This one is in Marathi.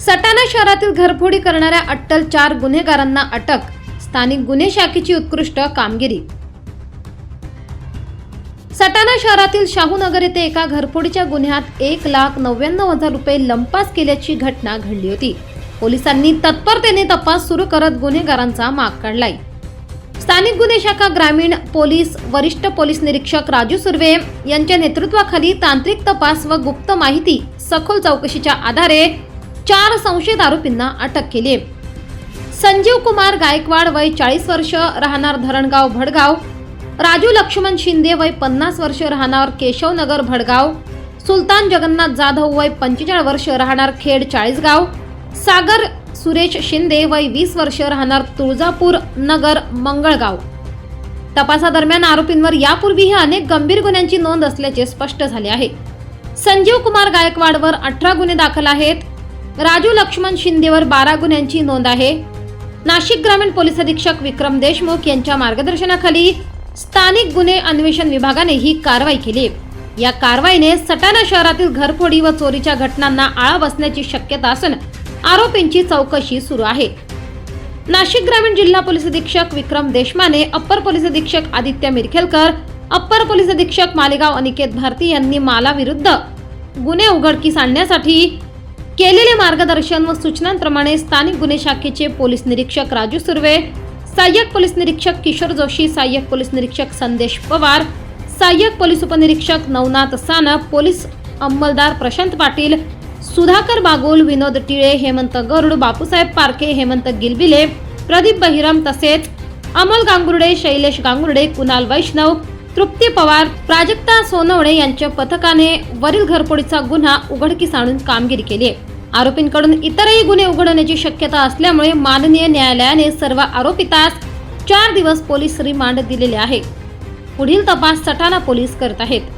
सटाणा शहरातील घरफोडी करणाऱ्या अट्टल चार गुन्हेगारांना अटक स्थानिक गुन्हे शाखेची उत्कृष्ट कामगिरी. सटाणा शहरातील शाहूनगर येथे एका घरफोडीच्या गुन्ह्यात एक लाख नव्याण्णव हजार रुपये लंपास केल्याची घटना घडली होती. पोलिसांनी तत्परतेने तपास सुरू करत गुन्हेगारांचा माग काढलाय. स्थानिक गुन्हे शाखा ग्रामीण पोलीस वरिष्ठ पोलीस निरीक्षक राजू सुर्वे यांच्या नेतृत्वाखाली तांत्रिक तपास व गुप्त माहिती सखोल चौकशीच्या आधारे चार संशयित आरोपींना अटक केली संजीव कुमार गायकवाड वय चाळीस वर्ष राहणार धरणगाव भडगाव. राजू लक्ष्मण शिंदे वय पन्नास वर्ष राहणार केशवनगर भडगाव. सुलतान जगन्नाथ जाधव वय पंचेचाळीस वर्ष राहणार खेड चाळीसगाव. सागर सुरेश शिंदे वय वीस वर्ष राहणार तुळजापूर नगर मंगळगाव. तपासादरम्यान आरोपींवर यापूर्वीही अनेक गंभीर गुन्ह्यांची नोंद असल्याचे स्पष्ट झाले आहे. संजीव कुमार गायकवाडवर अठरा गुन्हे दाखल आहेत. राजू लक्ष्मण शिंदेवर बारा गुन्ह्यांची नोंद आहे. नाशिक ग्रामीण पोलीस अधीक्षक विक्रम देशमुख यांच्या मार्गदर्शनाखाली स्थानिक गुन्हे अन्वेषण विभागाने ही कारवाई केली. या कारवाईने सटाणा शहरातील घरफोडी व चोरीच्या घटनांना आळा बसण्याची शक्यता असून आरोपींची चौकशी सुरू आहे. नाशिक ग्रामीण जिल्हा पोलीस अधीक्षक विक्रम देशमाने अप्पर पोलीस अधीक्षक आदित्य मिरखेलकर अप्पर पोलीस अधीक्षक मालेगाव अनिकेत भारती यांनी मालाविरुद्ध गुन्हे उघडकीस आणण्यासाठी केलेले मार्गदर्शन व सूचनांप्रमाणे स्थानिक गुन्हे शाखेचे पोलीस निरीक्षक राजू सुर्वे सहाय्यक पोलीस निरीक्षक किशोर जोशी सहाय्यक पोलीस निरीक्षक संदेश पवार सहाय्यक पोलीस उपनिरीक्षक नवनाथ सानप पोलीस अंमलदार प्रशांत पाटील सुधाकर बागुल विनोद टिळे हेमंत गरुड बापूसाहेब पारखे हेमंत गिलबिले प्रदीप बहिरम तसेच अमोल गांगुर्डे शैलेश गांगुर्डे कुणाल वैष्णव तृप्ती पवार प्राजक्ता सोनवणे यांच्या पथकाने वरील घरफोडीचा गुन्हा उघडकीस आणून कामगिरी केली आहे. आरोपींकडून इतरही गुन्हे उघडण्याची शक्यता असल्यामुळे माननीय न्यायालयाने सर्व आरोपितास चार दिवस पोलीस रिमांड दिलेले आहे. पुढील तपास सटाणा पोलीस करत आहेत.